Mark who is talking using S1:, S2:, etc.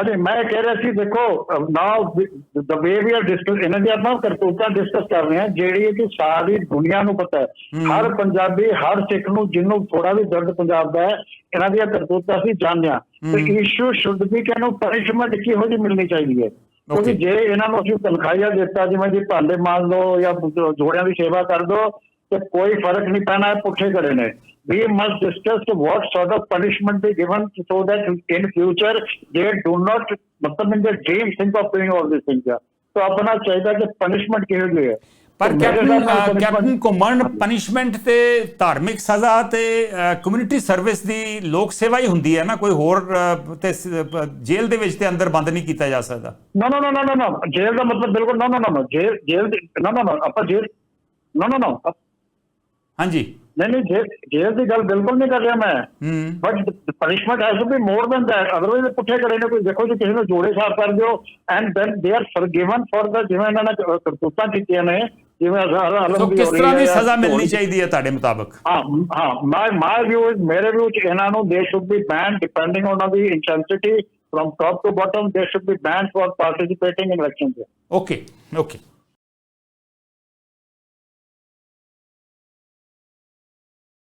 S1: ਅਜੇ ਮੈਂ ਕਹਿ ਰਿਹਾ ਸੀ ਦੇਖੋ ਨਾਓ ਦ ਵੇ ਵੀ ਆਰ ਡਿਸਕਸ ਇਹਨਾਂ ਦੀ ਆਪਾਂ ਕਰਤੂਤਾਂ ਡਿਸਕਸ ਕਰ ਰਹੇ ਹਾਂ ਜਿਹੜੀ ਕਿ ਸਾਰੀ ਦੁਨੀਆ ਨੂੰ ਪਤਾ ਹੈ। ਹਰ ਪੰਜਾਬੀ ਹਰ ਸਿੱਖ ਨੂੰ ਜਿਹਨੂੰ ਥੋੜਾ ਵੀ ਦਰਦ ਪੰਜਾਬ ਦਾ ਹੈ ਇਹਨਾਂ ਦੀਆਂ ਕਰਤੂਤਾਂ ਅਸੀਂ ਜਾਣਦੇ ਹਾਂ। ਤੇ ਇਸ਼ੂ ਸ਼ੁੱਡ ਵੀ ਕਿ ਇਹਨੂੰ ਪਨਿਸ਼ਮੈਂਟ ਕਿਹੋ ਜਿਹੀ ਮਿਲਣੀ ਚਾਹੀਦੀ ਹੈ? ਕਿਉਂਕਿ. ਜੇ ਇਹਨਾਂ ਨੂੰ ਅਸੀਂ ਤਨਖਾਹੀਆ ਦਿੱਤਾ ਜਿਵੇਂ ਜੀ ਭਾਂਡੇ ਮਾਰ ਲਓ ਜਾਂ ਜੋੜਿਆਂ ਦੀ ਸੇਵਾ ਕਰ ਦੋ ਤੇ ਕੋਈ ਫਰਕ ਨਹੀਂ ਪੈਣਾ ਇਹ ਪੁੱਠੇ ਕਰੇ ਨੇ we must discuss what sort of punishment be given so that in future they do not मतलब in their dream think of doing all these things तो अपना ਚਾਹੀਦਾ ਕਿ punishment ਕਿਹੋ ਜਿਹੀ ਹੈ
S2: ਪਰ
S1: ਤੇ ਮੇਰੇ ਹਿਸਾਬ ਨਾਲ
S2: captain
S1: punishment-
S2: captain Ghuman punishment ਤੇ ਧਾਰਮਿਕ ਸਜ਼ਾ ਤੇ ਕਮਿਊਨਿਟੀ ਸਰਵਿਸ ਦੀ ਲੋਕ ਸੇਵਾ ਹੀ ਹੁੰਦੀ ਹੈ ਨਾ ਕੋਈ ਹੋਰ ਅ, ਤੇ ਸ- ਅ, ਜੇਲ੍ਹ ਦੇ ਵਿੱਚ ਤੇ ਅੰਦਰ ਬੰਦ ਨਹੀਂ ਕੀਤਾ ਜਾ ਸਕਦਾ
S1: ਨਾ ਨਾ ਨਾ ਨਾ ਨਾ ਜੇਲ੍ਹ ਦਾ ਮਤਲਬ ਬਿਲਕੁਲ ਨਾ ਨਾ ਨਾ ਜੇਲ੍ਹ ਜੇਲ੍ਹ ਦੀ- ਨਾ ਨਾ ਨਾ ਆਪਾਂ ਜੇਲ੍ਹ ਨਾ ਨਾ ਨਾ
S2: ਹਾਂਜੀ।
S1: ਨਹੀਂ ਨਹੀਂ ਜੇਲ੍ਹ ਦੀ ਗੱਲ ਬਿਲਕੁਲ ਨਹੀਂ ਕਰ ਰਿਹਾ ਮੈਂ but punishment has to be more than that otherwise ਪੁੱਠੇ ਕਰੇ ਨੇ ਕੋਈ ਦੇਖੋ ਜੀ ਕਿਸੇ ਨੂੰ ਜੋੜੇ ਸਾਫ਼ ਕਰ ਦਿਓ and then they are forgiven for ਦਾ ਜਿਵੇਂ ਇਹਨਾਂ ਨੇ ਕਰਤੂਤਾਂ ਕੀਤੀਆਂ ਨੇ ਜਿਵੇਂ ਹਜ਼ਾਰ ਆਲਮ
S2: ਸੋ
S1: ਦੀ
S2: ਕਿਸ ਤਰ੍ਹਾਂ ਦੀ ਸਜ਼ਾ ਮਿਲਣੀ ਚਾਹੀਦੀ ਹੈ ਤੁਹਾਡੇ ਮੁਤਾਬਕ?
S1: ਹਾਂ ਹਾਂ ਮਾਈ ਮਾਈ ਵਿਊ ਇਜ਼ ਮੇਰੇ ਵਿਊ ਚ ਇਹਨਾਂ ਨੂੰ they should be ban depending on the intensity from top to bottom they should be ban for participating in elections
S2: okay okay